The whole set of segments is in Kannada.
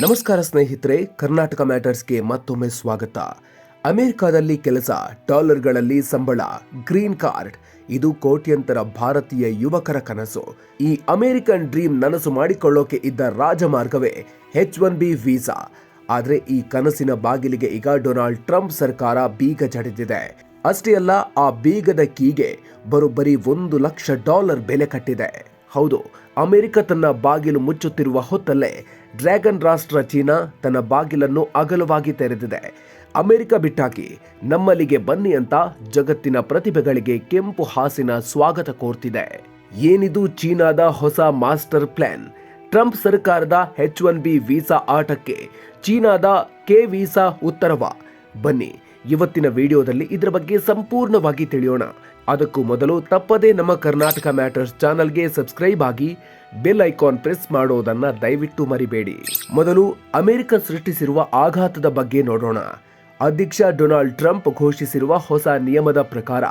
ನಮಸ್ಕಾರ ಸ್ನೇಹಿತರೆ, ಕರ್ನಾಟಕ ಮ್ಯಾಟರ್ಸ್ಗೆ ಮತ್ತೊಮ್ಮೆ ಸ್ವಾಗತ. ಅಮೆರಿಕಾದಲ್ಲಿ ಕೆಲಸ, ಡಾಲರ್ಗಳಲ್ಲಿ ಸಂಬಳ, ಗ್ರೀನ್ ಕಾರ್ಡ್. ಇದು ಕೋಟ್ಯಂತರ ಭಾರತೀಯ ಯುವಕರ ಕನಸು. ಈ ಅಮೆರಿಕನ್ ಡ್ರೀಮ್ ನನಸು ಮಾಡಿಕೊಳ್ಳೋಕೆ ಇದ್ದ ರಾಜಮಾರ್ಗವೇ ಹೆಚ್ ಒನ್ ಬಿ ವೀಸಾ. ಆದರೆ ಈ ಕನಸಿನ ಬಾಗಿಲಿಗೆ ಈಗ ಡೊನಾಲ್ಡ್ ಟ್ರಂಪ್ ಸರ್ಕಾರ ಬೀಗ ಜಡಿದಿದೆ. ಅಷ್ಟೇ ಅಲ್ಲ, ಆ ಬೀಗದ ಕೀಗೆ ಬರೋಬ್ಬರಿ ಒಂದು ಲಕ್ಷ ಡಾಲರ್ ಬೆಲೆ ಕಟ್ಟಿದೆ. ಹೌದು, ಅಮೆರಿಕ ತನ್ನ ಬಾಗಿಲು ಮುಚ್ಚುತ್ತಿರುವ ಹೊತ್ತಲ್ಲೇ ಡ್ರ್ಯಾಗನ್ ರಾಷ್ಟ್ರ ಚೀನಾ ತನ್ನ ಬಾಗಿಲನ್ನು ಅಗಲವಾಗಿ ತೆರೆದಿದೆ. ಅಮೆರಿಕ ಬಿಟ್ಟಾಕಿ, ನಮ್ಮಲ್ಲಿಗೆ ಬನ್ನಿ ಅಂತ ಜಗತ್ತಿನ ಪ್ರತಿಭೆಗಳಿಗೆ ಕೆಂಪು ಹಾಸಿನ ಸ್ವಾಗತ ಕೋರ್ತಿದೆ. ಏನಿದು ಚೀನಾದ ಹೊಸ ಮಾಸ್ಟರ್ ಪ್ಲಾನ್? ಟ್ರಂಪ್ ಸರ್ಕಾರದ ಹೆಚ್ ಒನ್ ಬಿ ವೀಸಾ ಆಟಕ್ಕೆ ಚೀನಾದ ಕೆ ವೀಸಾ ಉತ್ತರವ? ಬನ್ನಿ, ಇವತ್ತಿನ ವಿಡಿಯೋದಲ್ಲಿ ಇದರ ಬಗ್ಗೆ ಸಂಪೂರ್ಣವಾಗಿ ತಿಳಿಯೋಣ. ಅದಕ್ಕೂ ಮೊದಲು ತಪ್ಪದೇ ನಮ್ಮ ಕರ್ನಾಟಕ ಮ್ಯಾಟರ್ಸ್ ಚಾನಲ್ಗೆ ಸಬ್ಸ್ಕ್ರೈಬ್ ಆಗಿ ಬೆಲ್ ಐಕಾನ್ ಪ್ರೆಸ್ ಮಾಡೋದನ್ನ ದಯವಿಟ್ಟು ಮರಿಬೇಡಿ. ಮೊದಲು ಅಮೆರಿಕ ಸೃಷ್ಟಿಸಿರುವ ಆಘಾತದ ಬಗ್ಗೆ ನೋಡೋಣ. ಅಧ್ಯಕ್ಷ ಡೊನಾಲ್ಡ್ ಟ್ರಂಪ್ ಘೋಷಿಸಿರುವ ಹೊಸ ನಿಯಮದ ಪ್ರಕಾರ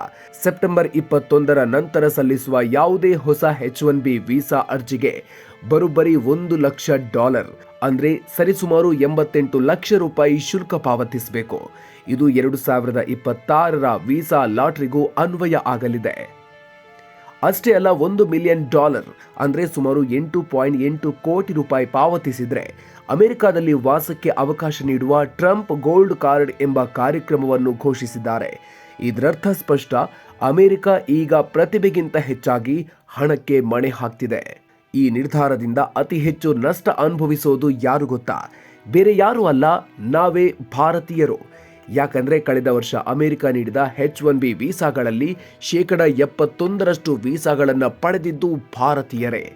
ಸೆಪ್ಟೆಂಬರ್ ಇಪ್ಪತ್ತೊಂದರ ನಂತರ ಸಲ್ಲಿಸುವ ಯಾವುದೇ ಹೊಸ ಎಚ್ ಒನ್ ಬಿ ವೀಸಾ ಅರ್ಜಿಗೆ ಬರೋಬ್ಬರಿ ಒಂದು ಲಕ್ಷ ಡಾಲರ್ ಅಂದ್ರೆ ಸರಿಸುಮಾರು ಎಂಬತ್ತೆಂಟು ಲಕ್ಷ ರೂಪಾಯಿ ಶುಲ್ಕ ಪಾವತಿಸಬೇಕು. ಇದು ಎರಡು ಸಾವಿರದ ಇಪ್ಪತ್ತಾರರ ವೀಸಾ ಲಾಟ್ರಿಗೂ ಅನ್ವಯ ಆಗಲಿದೆ. ಅಷ್ಟೇ ಅಲ್ಲ, ಒಂದು ಮಿಲಿಯನ್ ಡಾಲರ್ ಅಂದ್ರೆ ಸುಮಾರು ಎಂಟು ಪಾಯಿಂಟ್ ಎಂಟು ಕೋಟಿ ರೂಪಾಯಿ ಪಾವತಿಸಿದರೆ ಅಮೆರಿಕದಲ್ಲಿ ವಾಸಕ್ಕೆ ಅವಕಾಶ ನೀಡುವ ಟ್ರಂಪ್ ಗೋಲ್ಡ್ ಕಾರ್ಡ್ ಎಂಬ ಕಾರ್ಯಕ್ರಮವನ್ನು ಘೋಷಿಸಿದ್ದಾರೆ. ಇದರರ್ಥ ಸ್ಪಷ್ಟ, ಅಮೆರಿಕ ಈಗ ಪ್ರತಿಭೆಗಿಂತ ಹೆಚ್ಚಾಗಿ ಹಣಕ್ಕೆ ಮಣೆ ಹಾಕ್ತಿದೆ. ಈ ನಿರ್ಧಾರದಿಂದ ಅತಿ ಹೆಚ್ಚು ನಷ್ಟ ಅನುಭವಿಸೋದು ಯಾರು ಗೊತ್ತಾ? ಬೇರೆ ಯಾರು ಅಲ್ಲ, ನಾವೇ ಭಾರತೀಯರು. ಯಾಕಂದ್ರೆ ಕಳೆದ ವರ್ಷ ಅಮೆರಿಕ ನೀಡಿದ ಹೆಚ್ ಒನ್ ಬಿ ವೀಸಾಗಳಲ್ಲಿ ಶೇಕಡ ಎಪ್ಪತ್ತೊಂದರಷ್ಟು ವೀಸಾಗಳನ್ನು ಪಡೆದಿದ್ದು ಭಾರತೀಯರೇ.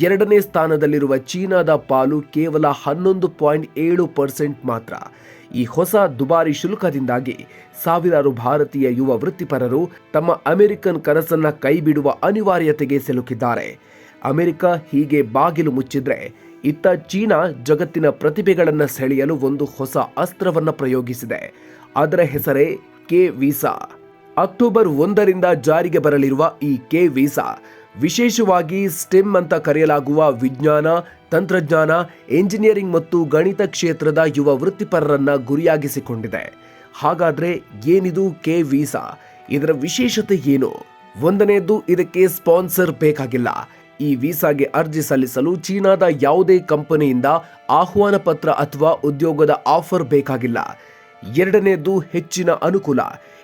ಎರಡನೇ ಸ್ಥಾನದಲ್ಲಿರುವ ಚೀನಾದ ಪಾಲು ಕೇವಲ ಹನ್ನೊಂದು ಪಾಯಿಂಟ್ ಏಳು ಪರ್ಸೆಂಟ್ ಮಾತ್ರ. ಈ ಹೊಸ ದುಬಾರಿ ಶುಲ್ಕದಿಂದಾಗಿ ಸಾವಿರಾರು ಭಾರತೀಯ ಯುವ ವೃತ್ತಿಪರರು ತಮ್ಮ ಅಮೆರಿಕನ್ ಕನಸನ್ನ ಕೈಬಿಡುವ ಅನಿವಾರ್ಯತೆಗೆ ಸಿಲುಕಿದ್ದಾರೆ. ಅಮೆರಿಕ ಹೀಗೆ ಬಾಗಿಲು ಮುಚ್ಚಿದ್ರೆ ಇತ್ತ ಚೀನಾ ಜಗತ್ತಿನ ಪ್ರತಿಭೆಗಳನ್ನು ಸೆಳೆಯಲು ಒಂದು ಹೊಸ ಅಸ್ತ್ರವನ್ನು ಪ್ರಯೋಗಿಸಿದೆ. ಅದರ ಹೆಸರೇ ಕೆ ವೀಸಾ. ಅಕ್ಟೋಬರ್ ಒಂದರಿಂದ ಜಾರಿಗೆ ಬರಲಿರುವ ಈ ಕೆ ವೀಸಾ ವಿಶೇಷವಾಗಿ ಸ್ಟೆಮ್ ಅಂತ ಕರೆಯಲಾಗುವ ವಿಜ್ಞಾನ, ತಂತ್ರಜ್ಞಾನ, ಎಂಜಿನಿಯರಿಂಗ್ ಮತ್ತು ಗಣಿತ ಕ್ಷೇತ್ರದ ಯುವ ವೃತ್ತಿಪರರನ್ನ ಗುರಿಯಾಗಿಸಿಕೊಂಡಿದೆ. ಹಾಗಾದ್ರೆ ಏನಿದು ಕೆ ವೀಸಾ? ಇದರ ವಿಶೇಷತೆ ಏನು? ಒಂದನೆಯದು ಇದಕ್ಕೆ ಸ್ಪಾನ್ಸರ್ ಬೇಕಾಗಿಲ್ಲ. ಈ ವೀಸಾಗೆ ಅರ್ಜಿ ಸಲ್ಲಿಸಲು ಚೀನಾದ ಯಾವುದೇ ಕಂಪನಿಯಿಂದ ಆಹ್ವಾನ ಪತ್ರ ಅಥವಾ ಉದ್ಯೋಗದ ಆಫರ್ ಬೇಕಾಗಿಲ್ಲ. ಎರಡನೆಯದು ಹೆಚ್ಚಿನ ಅನುಕೂಲ.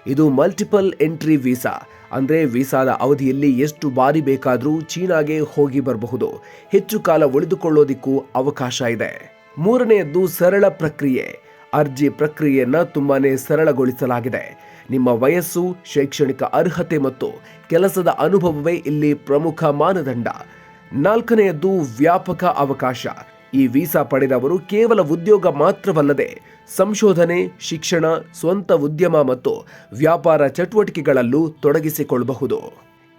ಇದು ಮಲ್ಟಿಪಲ್ ಎಂಟ್ರಿ ವೀಸಾ ಅಂದ್ರೆ ವೀಸಾದ ಅವಧಿಯಲ್ಲಿ ಎಷ್ಟು ಬಾರಿ ಬೇಕಾದರೂ ಚೀನಾಗೆ ಹೋಗಿ ಬರಬಹುದು. ಹೆಚ್ಚು ಕಾಲ ಉಳಿದುಕೊಳ್ಳೋದಿಕ್ಕೂ ಅವಕಾಶ ಇದೆ. ಮೂರನೆಯದ್ದು ಸರಳ ಪ್ರಕ್ರಿಯೆ. ಅರ್ಜಿ ಪ್ರಕ್ರಿಯೆಯನ್ನು ತುಂಬಾ ಸರಳಗೊಳಿಸಲಾಗಿದೆ. ನಿಮ್ಮ ವಯಸ್ಸು, ಶೈಕ್ಷಣಿಕ ಅರ್ಹತೆ ಮತ್ತು ಕೆಲಸದ ಅನುಭವವೇ ಇಲ್ಲಿ ಪ್ರಮುಖ ಮಾನದಂಡ. ನಾಲ್ಕನೆಯದ್ದು ವ್ಯಾಪಕ ಅವಕಾಶ. ಈ ವೀಸಾ ಪಡೆದವರು ಕೇವಲ ಉದ್ಯೋಗ ಮಾತ್ರವಲ್ಲದೆ ಸಂಶೋಧನೆ, ಶಿಕ್ಷಣ, ಸ್ವಂತ ಉದ್ಯಮ ಮತ್ತು ವ್ಯಾಪಾರ ಚಟುವಟಿಕೆಗಳಲ್ಲೂ ತೊಡಗಿಸಿಕೊಳ್ಳಬಹುದು.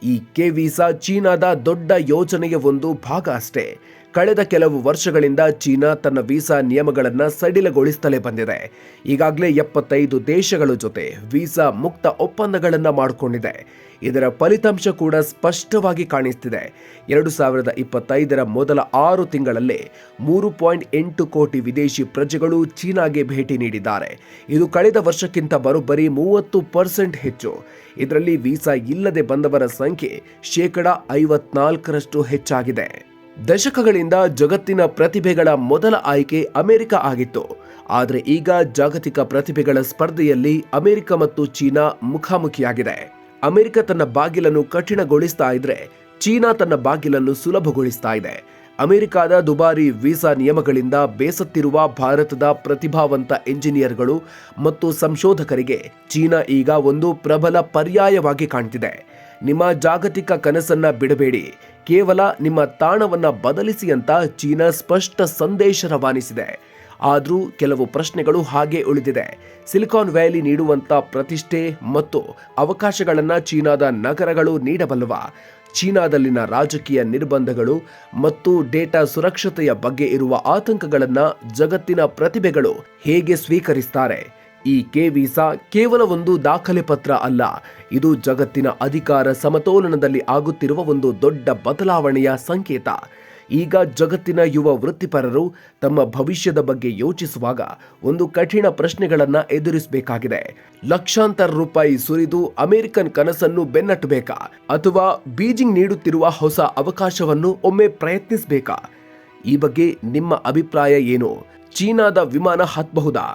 ಈ ಕೆ ವೀಸಾ ಚೀನಾದ ದೊಡ್ಡ ಯೋಜನೆಯ ಒಂದು ಭಾಗ ಅಷ್ಟೇ. ಕಳೆದ ಕೆಲವು ವರ್ಷಗಳಿಂದ ಚೀನಾ ತನ್ನ ವೀಸಾ ನಿಯಮಗಳನ್ನು ಸಡಿಲಗೊಳಿಸುತ್ತಲೇ ಬಂದಿದೆ. ಈಗಾಗಲೇ ಎಪ್ಪತ್ತೈದು ದೇಶಗಳ ಜೊತೆ ವೀಸಾ ಮುಕ್ತ ಒಪ್ಪಂದಗಳನ್ನು ಮಾಡಿಕೊಂಡಿದೆ. ಇದರ ಫಲಿತಾಂಶ ಕೂಡ ಸ್ಪಷ್ಟವಾಗಿ ಕಾಣಿಸ್ತಿದೆ. ಎರಡು ಸಾವಿರದ ಇಪ್ಪತ್ತೈದರ ಮೊದಲ ಆರು ತಿಂಗಳಲ್ಲೇ ಮೂರು ಪಾಯಿಂಟ್ ಎಂಟು ಕೋಟಿ ವಿದೇಶಿ ಪ್ರಜೆಗಳು ಚೀನಾಗೆ ಭೇಟಿ ನೀಡಿದ್ದಾರೆ. ಇದು ಕಳೆದ ವರ್ಷಕ್ಕಿಂತ ಬರೋಬ್ಬರಿ ಮೂವತ್ತು ಪರ್ಸೆಂಟ್ ಹೆಚ್ಚು. ಇದರಲ್ಲಿ ವೀಸಾ ಇಲ್ಲದೆ ಬಂದವರ ಸಂಖ್ಯೆ ಶೇಕಡ ಐವತ್ನಾಲ್ಕರಷ್ಟು ಹೆಚ್ಚಾಗಿದೆ. ದಶಕಗಳಿಂದ ಜಗತ್ತಿನ ಪ್ರತಿಭೆಗಳ ಮೊದಲ ಆಯ್ಕೆ ಅಮೆರಿಕ ಆಗಿತ್ತು. ಆದರೆ ಈಗ ಜಾಗತಿಕ ಪ್ರತಿಭೆಗಳ ಸ್ಪರ್ಧೆಯಲ್ಲಿ ಅಮೆರಿಕ ಮತ್ತು ಚೀನಾ ಮುಖಾಮುಖಿಯಾಗಿದೆ. ಅಮೆರಿಕ ತನ್ನ ಬಾಗಿಲನ್ನು ಕಠಿಣಗೊಳಿಸ್ತಾ ಇದ್ರೆ ಚೀನಾ ತನ್ನ ಬಾಗಿಲನ್ನು ಸುಲಭಗೊಳಿಸ್ತಾ ಇದೆ. ಅಮೆರಿಕದ ದುಬಾರಿ ವೀಸಾ ನಿಯಮಗಳಿಂದ ಬೇಸತ್ತಿರುವ ಭಾರತದ ಪ್ರತಿಭಾವಂತ ಎಂಜಿನಿಯರ್ಗಳು ಮತ್ತು ಸಂಶೋಧಕರಿಗೆ ಚೀನಾ ಈಗ ಒಂದು ಪ್ರಬಲ ಪರ್ಯಾಯವಾಗಿ ಕಾಣ್ತಿದೆ. ನಿಮ್ಮ ಜಾಗತಿಕ ಕನಸನ್ನ ಬಿಡಬೇಡಿ. ಕೇವಲ ನಿಮ್ಮ ತಾಣವನ್ನ ಬದಲಿಸಿ ಅಂತ ಚೀನಾ ಸ್ಪಷ್ಟ ಸಂದೇಶ ರವಾನಿಸಿದೆ. ಆದರೂ ಕೆಲವು ಪ್ರಶ್ನೆಗಳು ಹಾಗೆ ಉಳಿದಿದೆ. ಸಿಲಿಕಾನ್ ವ್ಯಾಲಿ ನೀಡುವಂತ ಪ್ರತಿಷ್ಠೆ ಮತ್ತು ಅವಕಾಶಗಳನ್ನು ಚೀನಾದ ನಗರಗಳು ನೀಡಬಲ್ಲವ? ಚೀನಾದಲ್ಲಿನ ರಾಜಕೀಯ ನಿರ್ಬಂಧಗಳು ಮತ್ತು ಡೇಟಾ ಸುರಕ್ಷತೆಯ ಬಗ್ಗೆ ಇರುವ ಆತಂಕಗಳನ್ನು ಜಗತ್ತಿನ ಪ್ರತಿಭೆಗಳು ಹೇಗೆ ಸ್ವೀಕರಿಸ್ತಾರೆ? ಈ ಕೆ ವೀಸಾ ಕೇವಲ ಒಂದು ದಾಖಲೆ ಪತ್ರ ಅಲ್ಲ, ಇದು ಜಗತ್ತಿನ ಅಧಿಕಾರ ಸಮತೋಲನದಲ್ಲಿ ಆಗುತ್ತಿರುವ ಒಂದು ದೊಡ್ಡ ಬದಲಾವಣೆಯ ಸಂಕೇತ. ಈಗ ಜಗತ್ತಿನ ಯುವ ವೃತ್ತಿಪರರು ತಮ್ಮ ಭವಿಷ್ಯದ ಬಗ್ಗೆ ಯೋಚಿಸುವಾಗ ಒಂದು ಕಠಿಣ ಪ್ರಶ್ನೆಗಳನ್ನು ಎದುರಿಸಬೇಕಾಗಿದೆ. ಲಕ್ಷಾಂತರ ರೂಪಾಯಿ ಸುರಿದು ಅಮೆರಿಕನ್ ಕನಸನ್ನು ಬೆನ್ನಟ್ಟಬೇಕಾ? ಅಥವಾ ಬೀಜಿಂಗ್ ನೀಡುತ್ತಿರುವ ಹೊಸ ಅವಕಾಶವನ್ನು ಒಮ್ಮೆ ಪ್ರಯತ್ನಿಸಬೇಕಾ? ಈ ಬಗ್ಗೆ ನಿಮ್ಮ ಅಭಿಪ್ರಾಯ ಏನು? ಚೀನಾದ ವಿಮಾನ ಹತ್ತಬಹುದಾ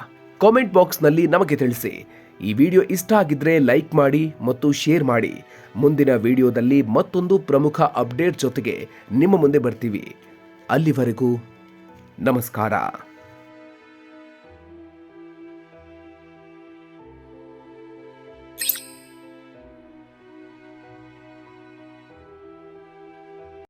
ಕಾಮೆಂಟ್ ಬಾಕ್ಸ್ನಲ್ಲಿ ನಮಗೆ ತಿಳಿಸಿ. ಈ ವಿಡಿಯೋ ಇಷ್ಟ ಆಗಿದ್ರೆ ಲೈಕ್ ಮಾಡಿ ಮತ್ತು ಶೇರ್ ಮಾಡಿ. ಮುಂದಿನ ವಿಡಿಯೋದಲ್ಲಿ ಮತ್ತೊಂದು ಪ್ರಮುಖ ಅಪ್ಡೇಟ್ ಜೊತೆಗೆ ನಿಮ್ಮ ಮುಂದೆ ಬರ್ತೀವಿ. ಅಲ್ಲಿವರೆಗೂ ನಮಸ್ಕಾರ.